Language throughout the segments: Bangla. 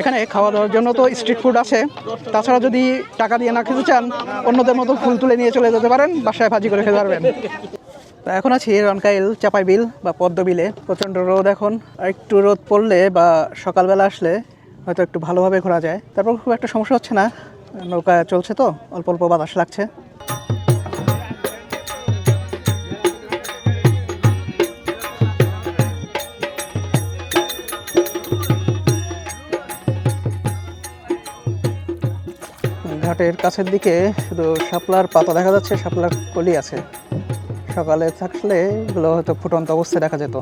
এখানে খাওয়া দাওয়ার জন্য তো স্ট্রিট ফুড আছে। তাছাড়া যদি টাকা দিয়ে না খেতে চান, অন্যদের মতো ফুল তুলে নিয়ে চলে যেতে পারেন, বাসায় ভাজি করে খেতে পারবেন। তো এখন আছি রনকাইল চাপাই বিল বা পদ্ম বিলে। প্রচণ্ড রোদ এখন। আর একটু রোদ পড়লে বা সকালবেলা আসলে হয়তো একটু ভালোভাবে ঘোরা যায়। তারপর খুব একটা সমস্যা হচ্ছে না। নৌকা চলছে তো, অল্প অল্প বাতাস লাগছে। ঘাটের কাছের দিকে শুধু শাপলার পাতা দেখা যাচ্ছে, শাপলার কলি আছে। সকালে থাকলে এগুলো হয়তো ফুটন্ত অবস্থায় দেখা যেত।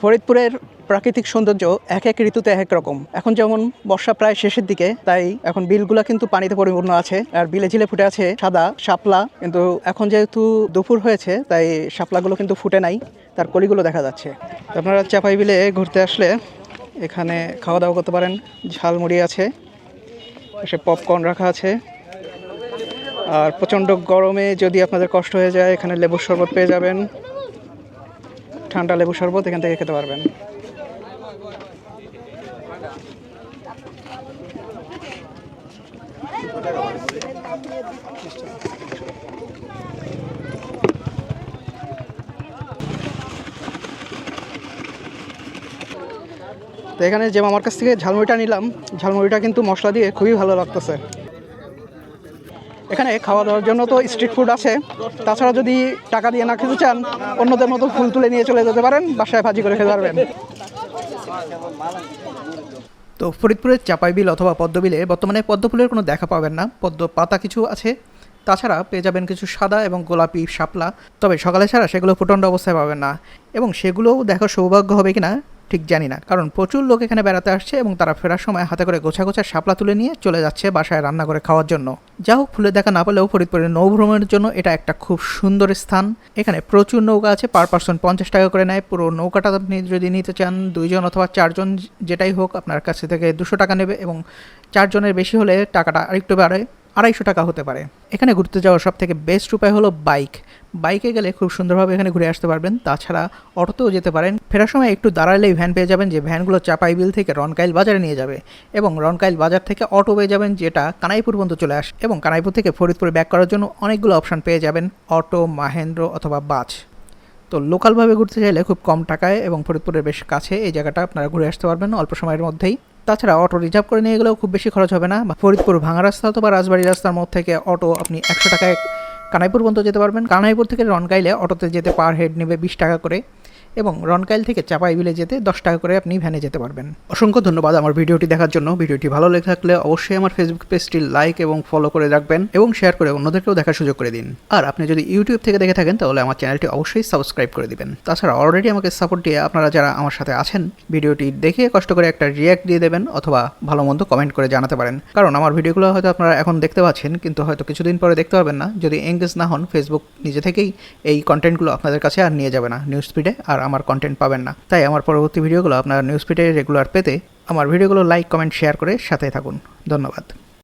ফরিদপুরের প্রাকৃতিক সৌন্দর্য এক এক ঋতুতে এক এক রকম। এখন যেমন বর্ষা প্রায় শেষের দিকে, তাই এখন বিলগুলা কিন্তু পানিতে পরিপূর্ণ আছে, আর বিলে ঝিলে ফুটে আছে সাদা, শাপলা। কিন্তু এখন যেহেতু দুপুর হয়েছে, তাই শাপলাগুলো কিন্তু ফুটে নাই, তার কলিগুলো দেখা যাচ্ছে। আপনারা চাপাই বিলে ঘুরতে আসলে এখানে খাওয়া দাওয়া করতে পারেন। ঝালমুড়ি আছে সে পপকর্ন রাখা আছে। আর প্রচণ্ড গরমে যদি আপনাদের কষ্ট হয়ে যায়, এখানে লেবুর শরবত পেয়ে যাবেন। ঠান্ডা লেবু শরবত এখান থেকে খেতে পারবেন। তো এখানে যে আমার কাছ থেকে ঝালমুড়িটা নিলাম, ঝালমুড়িটা কিন্তু মশলা দিয়ে খুবই ভালো লাগতেছে। এখানে খাওয়া দাওয়ার জন্য তো স্ট্রিট ফুড আছে। তাছাড়া যদি টাকা দিয়ে না খেতে চান, অন্যদের মতো ফুল তুলে নিয়ে চলে যেতে পারেন, বাসায় ভাজি করে খেতে পারবেন। তো ফরিদপুরের চাপাই বিল অথবা পদ্মবিলে বর্তমানে পদ্মফুলের কোনো দেখা পাবেন না। পদ্ম পাতা কিছু আছে। তাছাড়া পেয়ে যাবেন কিছু সাদা এবং গোলাপি শাপলা। তবে সকালে ছাড়া সেগুলো ফুটন্ড অবস্থায় পাবেন না। এবং সেগুলোও দেখার সৌভাগ্য হবে কিনা ঠিক জানি না। কারণ প্রচুর লোক এখানে বেড়াতে আসছে এবং তারা ফেরার সময় হাতে করে গোছা গোছা শাপলা তুলে নিয়ে চলে যাচ্ছে বাসায় রান্না করে খাওয়ার জন্য। যা হোক, ফুলের দেখা না পেলেও ফরিদপুরের নৌভ্রমণের জন্য এটা একটা খুব সুন্দর স্থান। এখানে প্রচুর নৌকা আছে, পার পার্সন পঞ্চাশ টাকা করে নেয়। পুরো নৌকাটা আপনি যদি নিতে চান, দুইজন অথবা চারজন যেটাই হোক, আপনার কাছে থেকে দুশো টাকা নেবে এবং চারজনের বেশি হলে টাকাটা আরেকটু বাড়ে। আড়াইশো টাকা হতে পারে। এখানে ঘুরতে যাওয়ার সব থেকে বেস্ট উপায় হলো বাইক বাইকে গেলে খুব সুন্দরভাবে এখানে ঘুরে আসতে পারবেন। তাছাড়া অটোতেও যেতে পারেন। ফেরার সময় একটু দাঁড়ালেই ভ্যান পেয়ে যাবেন যে ভ্যানগুলো চাপাই বিল থেকে রনকাইল বাজারে নিয়ে যাবে এবং রনকাইল বাজার থেকে অটো পেয়ে যাবেন যেটা কানাইপুর পর্যন্ত চলে আসে এবং কানাইপুর থেকে ফরিদপুরে ব্যাক করার জন্য অনেকগুলো অপশান পেয়ে যাবেন অটো মাহেন্দ্র অথবা বাস। তো লোকালভাবে ঘুরতে চাইলে খুব কম টাকায় এবং ফরিদপুরের বেশ কাছে এই জায়গাটা আপনারা ঘুরে আসতে পারবেন। অল্প সময়ের মধ্যেই তাছাড়া অটো রিজার্ভ করে নিয়ে গেলেও খুব বেশি খরচ হবে না। ফরিদপুর ভাঙা রাস্তা অথবা রাজবাড়ি রাস্তার মধ্যে থেকে অটো আপনি একশো টাকায় কানাইপুর পর্যন্ত যেতে পারবেন। কানাইপুর থেকে রনকাইলে অটোতে যেতে পার হেড নেবে বিশ টাকা করে। এবং রনকাইল থেকে চাপাই বিলে যেতে দশ টাকা করে আপনি ভ্যানে যেতে পারবেন। অসংখ্য ধন্যবাদ আমার ভিডিওটি দেখার জন্য। ভিডিওটি ভালো লেগে থাকলে অবশ্যই আমার ফেসবুক পেজটি লাইক এবং ফলো করে রাখবেন এবং শেয়ার করে অন্যদেরকেও দেখার সুযোগ করে দিন। আর আপনি যদি ইউটিউব থেকে দেখে থাকেন, তাহলে আমার চ্যানেলটি অবশ্যই সাবস্ক্রাইব করে দিবেন। তাছাড়া অলরেডি আমাকে সাপোর্ট দিয়ে আপনারা যারা আমার সাথে আছেন, ভিডিওটি দেখে কষ্ট করে একটা রিয়াক্ট দিয়ে দেবেন অথবা ভালো মন্দ কমেন্ট করে জানাতে পারেন। কারণ আমার ভিডিওগুলো হয়তো আপনারা এখন দেখতে পাচ্ছেন, কিন্তু হয়তো কিছুদিন পরে দেখতে পাবেন না। যদি এঙ্গেজ না হন ফেসবুক নিজে থেকেই এই কন্টেন্টগুলো আপনাদের কাছে আর নিয়ে যাবে না। নিউজ ফিডে আর আমার কন্টেন্ট পাবেন না। তাই আমার পরবর্তী ভিডিওগুলো আপনারা নিউজ ফিডে রেগুলার পেতে আমার ভিডিওগুলো লাইক কমেন্ট শেয়ার করে সাথে থাকুন। ধন্যবাদ।